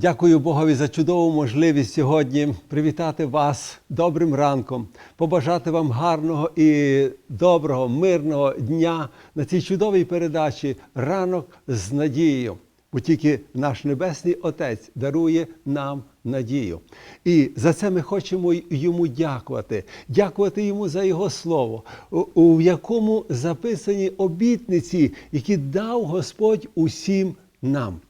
Дякую Богові за чудову можливість сьогодні привітати вас добрим ранком, побажати вам гарного і доброго, мирного дня на цій чудовій передачі Ранок з надією. Бо тільки наш Небесний Отець дарує нам надію. І за це ми хочемо йому дякувати, дякувати йому за Його слово, у- якому записані обітниці, які дав Господь усім нам.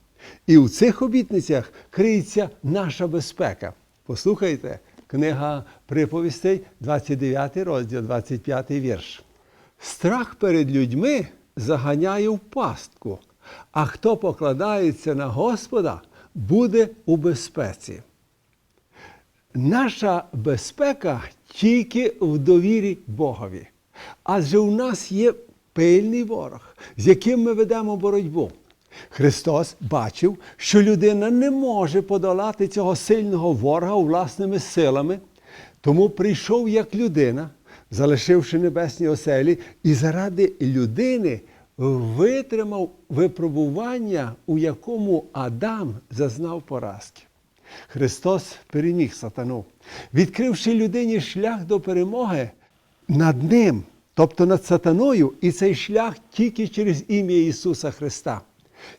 І у цих обітницях криється наша безпека. Послухайте, книга приповістей, 29 розділ, 25 вірш. Страх перед людьми заганяє в пастку, а хто покладається на Господа, буде у безпеці. Наша безпека тільки в довірі Богові. Адже у нас є пильний ворог, з яким ми ведемо боротьбу. Христос бачив, що людина не може подолати цього сильного ворога власними силами, тому прийшов як людина, залишивши небесні оселі, і заради людини витримав випробування, у якому Адам зазнав поразки. Христос переміг сатану, відкривши людині шлях до перемоги над ним, тобто над сатаною, і цей шлях тільки через ім'я Ісуса Христа.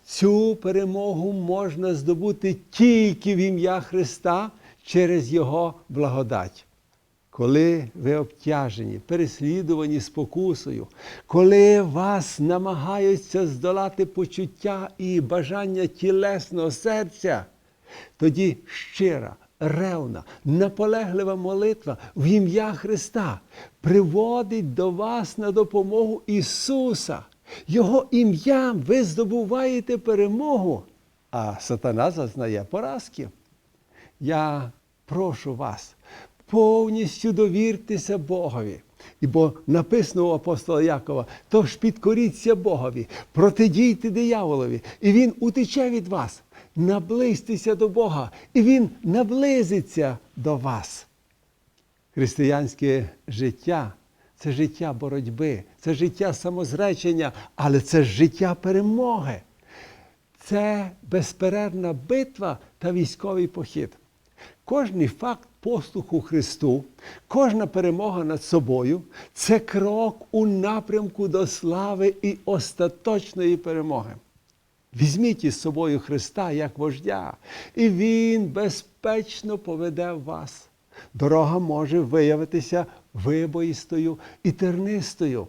Цю перемогу можна здобути тільки в ім'я Христа через Його благодать. Коли ви обтяжені, переслідувані спокусою, коли вас намагаються здолати почуття і бажання тілесного серця, тоді щира, ревна, наполеглива молитва в ім'я Христа приводить до вас на допомогу Ісуса. Його ім'ям ви здобуваєте перемогу, а сатана зазнає поразки. Я прошу вас повністю довіртеся Богові. І бо написано у апостола Якова, тож підкоріться Богові, протидійте дияволові, і він утече від вас. Наблизьтеся до Бога, і Він наблизиться до вас. Християнське життя це життя боротьби, це життя самозречення, але це життя перемоги. Це безперервна битва та військовий похід. Кожний факт послуху Христу, кожна перемога над собою це крок у напрямку до слави і остаточної перемоги. Візьміть із собою Христа як вождя, і Він безпечно поведе вас. Дорога може виявитися вибоїстою і тернистою,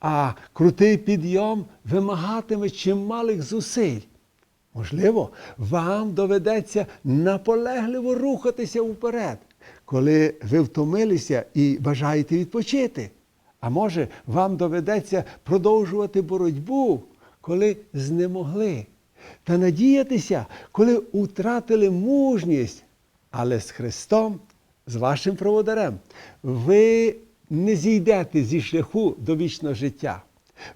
а крутий підйом вимагатиме чималих зусиль. Можливо, вам доведеться наполегливо рухатися вперед, коли ви втомилися і бажаєте відпочити. А може, вам доведеться продовжувати боротьбу, коли знемогли, та надіятися, коли втратили мужність. Але з Христом, з вашим проводарем, ви не зійдете зі шляху до вічного життя.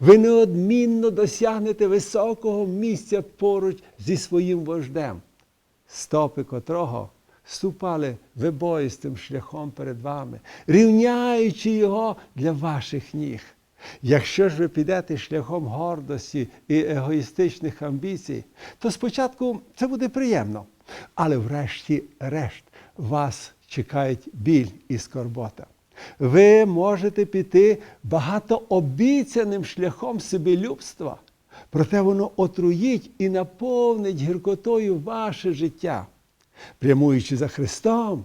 Ви неодмінно досягнете високого місця поруч зі своїм вождем, стопи котрого ступали вибоїстим шляхом перед вами, рівняючи його для ваших ніг. Якщо ж ви підете шляхом гордості і егоїстичних амбіцій, то спочатку це буде приємно, але врешті-решт вас чекають біль і скорбота. Ви можете піти багатообіцяним шляхом себелюбства, проте воно отруїть і наповнить гіркотою ваше життя. Прямуючи за Христом,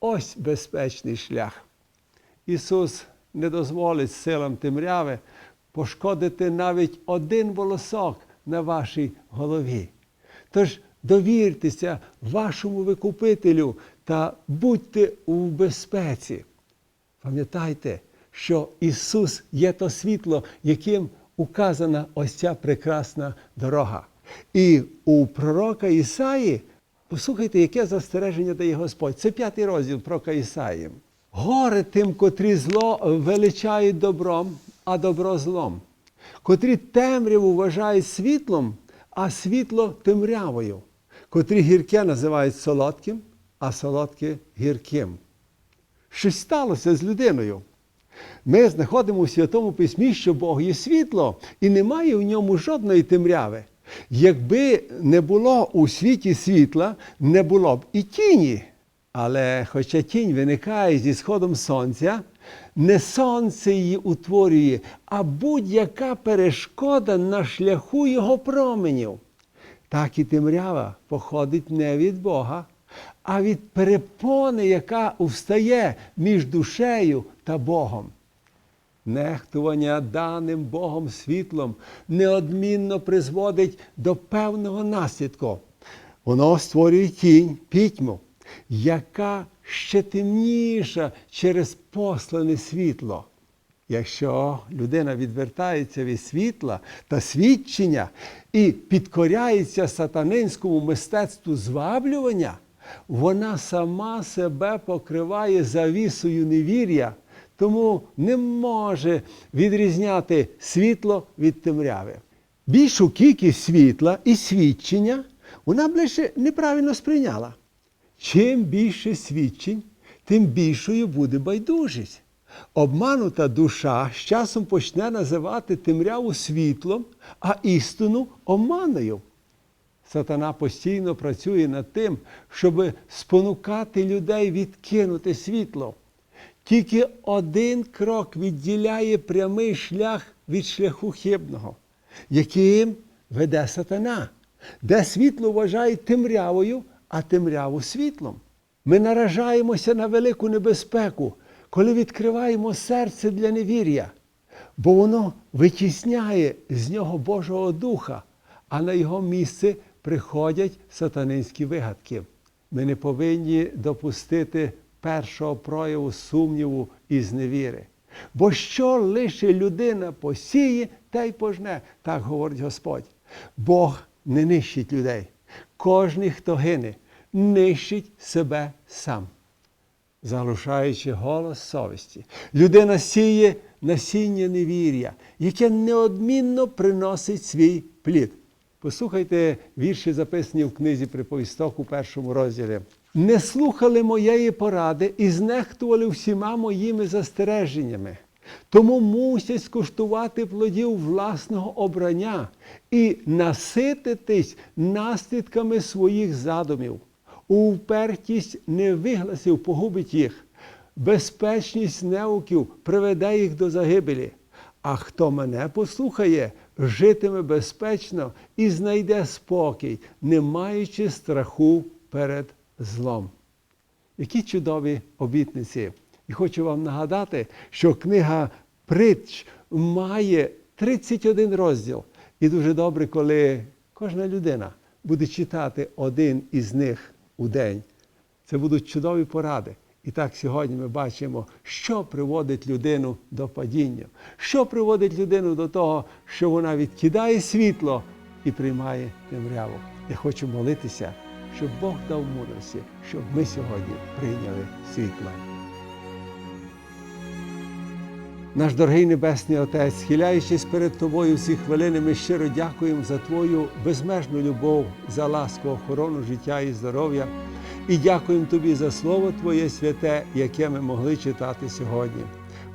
ось безпечний шлях. Ісус не дозволить силам темряви пошкодити навіть один волосок на вашій голові. Тож довіртеся вашому викупителю та будьте у безпеці. Пам'ятайте, що Ісус є то світло, яким указана ось ця прекрасна дорога. І у пророка Ісаї, послухайте, яке застереження дає Господь. Це п'ятий розділ пророка Ісаї. Горе тим, котрі зло величають добром, а добро злом, котрі темряву вважають світлом, а світло темрявою, котрі гірке називають солодким, а солодке гірким. Щось сталося з людиною. Ми знаходимо у Святому Письмі, що Бог є світло і немає в ньому жодної темряви. Якби не було у світі світла, не було б і тіні. Але хоча тінь виникає зі сходом сонця, не сонце її утворює, а будь-яка перешкода на шляху його променів. Так і темрява походить не від Бога, а від перепони, яка встає між душею та Богом. Нехтування даним Богом світлом неодмінно призводить до певного наслідку. Воно створює тінь, пітьму, яка ще темніша через послане світло. Якщо людина відвертається від світла та свідчення і підкоряється сатанинському мистецтву зваблювання, вона сама себе покриває завісою невір'я, тому не може відрізняти світло від темряви. Більшу кількість світла і свідчення вона б лише неправильно сприйняла. Чим більше свідчень, тим більшою буде байдужість. Обманута душа з часом почне називати темряву світлом, а істину оманою. Сатана постійно працює над тим, щоб спонукати людей відкинути світло. Тільки один крок відділяє прямий шлях від шляху хибного, яким веде сатана, де світло вважає темрявою, а темряву світлом. Ми наражаємося на велику небезпеку, коли відкриваємо серце для невір'я, бо воно витісняє з нього Божого Духа, а на його місце приходять сатанинські вигадки. Ми не повинні допустити першого прояву сумніву і зневіри. Бо що лише людина посіє, та й пожне, так говорить Господь. Бог не нищить людей. Кожний, хто гине, нищить себе сам заглушаючи голос совісті. Людина сіє насіння невір'я, яке неодмінно приносить свій плід. Послухайте вірші, записані в книзі приповісток у першому розділі. Не слухали моєї поради і знехтували всіма моїми застереженнями. Тому мусять скуштувати плодів власного обрання і насититись наслідками своїх задумів. Упертість невигласів погубить їх, безпечність неуків приведе їх до загибелі. А хто мене послухає, житиме безпечно і знайде спокій, не маючи страху перед злом. Які чудові обітниці! І хочу вам нагадати, що книга Притч має 31 розділ. І дуже добре, коли кожна людина буде читати один із них у день. Це будуть чудові поради. І так сьогодні ми бачимо, що приводить людину до падіння, що приводить людину до того, що вона відкидає світло і приймає темряву. Я хочу молитися, щоб Бог дав мудрості, щоб ми сьогодні прийняли світло. Наш дорогий Небесний Отець, схиляючись перед Тобою всі хвилини, ми щиро дякуємо за Твою безмежну любов, за ласку, охорону життя і здоров'я. І дякуємо Тобі за Слово Твоє святе, яке ми могли читати сьогодні.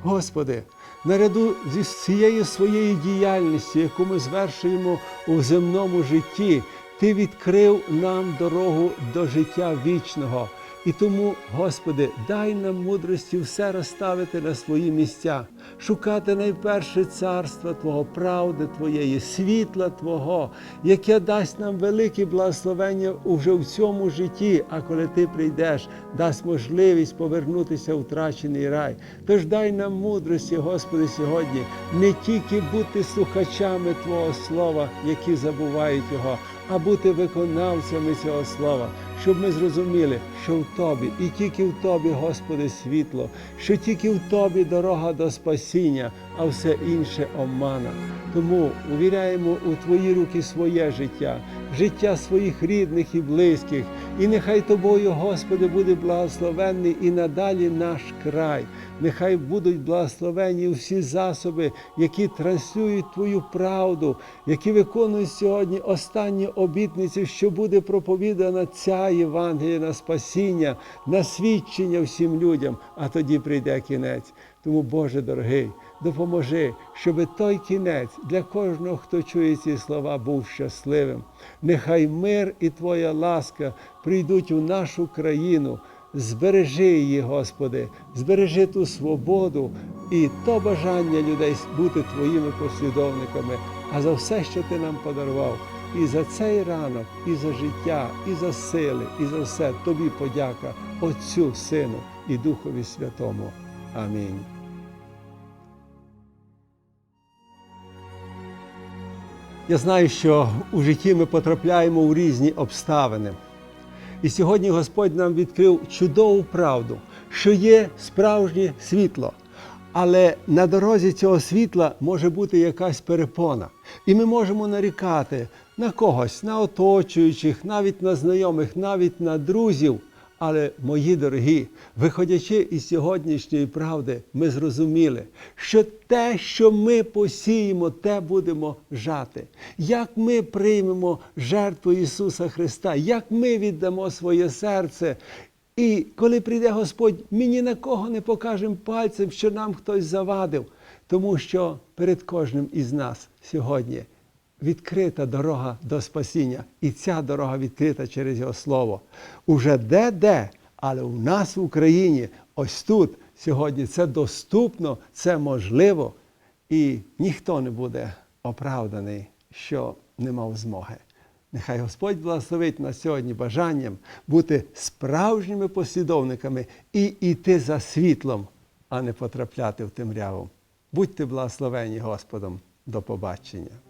Господи, наряду зі всією своєю діяльністю, яку ми звершуємо у земному житті, Ти відкрив нам дорогу до життя вічного. І тому, Господи, дай нам мудрості все розставити на свої місця, шукати найперше царства Твого, правди Твоєї, світла Твого, яке дасть нам велике благословення уже в цьому житті, а коли Ти прийдеш, дасть можливість повернутися в втрачений рай. Тож дай нам мудрості, Господи, сьогодні не тільки бути слухачами Твого Слова, які забувають Його, а бути виконавцями цього слова, щоб ми зрозуміли, що в Тобі і тільки в Тобі, Господи, світло, що тільки в Тобі дорога до спасіння, а все інше омана. Тому увіряємо у Твої руки своє життя, життя своїх рідних і близьких. І нехай Тобою, Господи, буде благословенний і надалі наш край. Нехай будуть благословені всі засоби, які транслюють Твою правду, які виконують сьогодні останні обітниці, що буде проповідана ця Євангелія на спасіння, на свідчення всім людям, а тоді прийде кінець. Тому, Боже дорогий, допоможи, щоб той кінець для кожного, хто чує ці слова, був щасливим. Нехай мир і Твоя ласка прийдуть у нашу країну. Збережи її, Господи, збережи ту свободу і то бажання людей бути Твоїми послідовниками, а за все, що Ти нам подарував. І за цей ранок, і за життя, і за сили, і за все тобі подяка Отцю, Сину і Духові Святому. Амінь. Я знаю, що у житті ми потрапляємо у різні обставини. І сьогодні Господь нам відкрив чудову правду, що є справжнє світло. Але на дорозі цього світла може бути якась перепона. І ми можемо нарікати на когось, на оточуючих, навіть на знайомих, навіть на друзів. Але, мої дорогі, виходячи із сьогоднішньої правди, ми зрозуміли, що те, що ми посіємо, те будемо жати. Як ми приймемо жертву Ісуса Христа, як ми віддамо своє серце. І коли прийде Господь, ми ні на кого не покажемо пальцем, що нам хтось завадив, тому що перед кожним із нас сьогодні відкрита дорога до спасіння. І ця дорога відкрита через Його Слово. Уже де-де, але у нас в Україні, ось тут, сьогодні це доступно, це можливо, і ніхто не буде оправданий, що не мав змоги. Нехай Господь благословить нас сьогодні бажанням бути справжніми послідовниками і йти за світлом, а не потрапляти в темряву. Будьте благословені Господом. До побачення.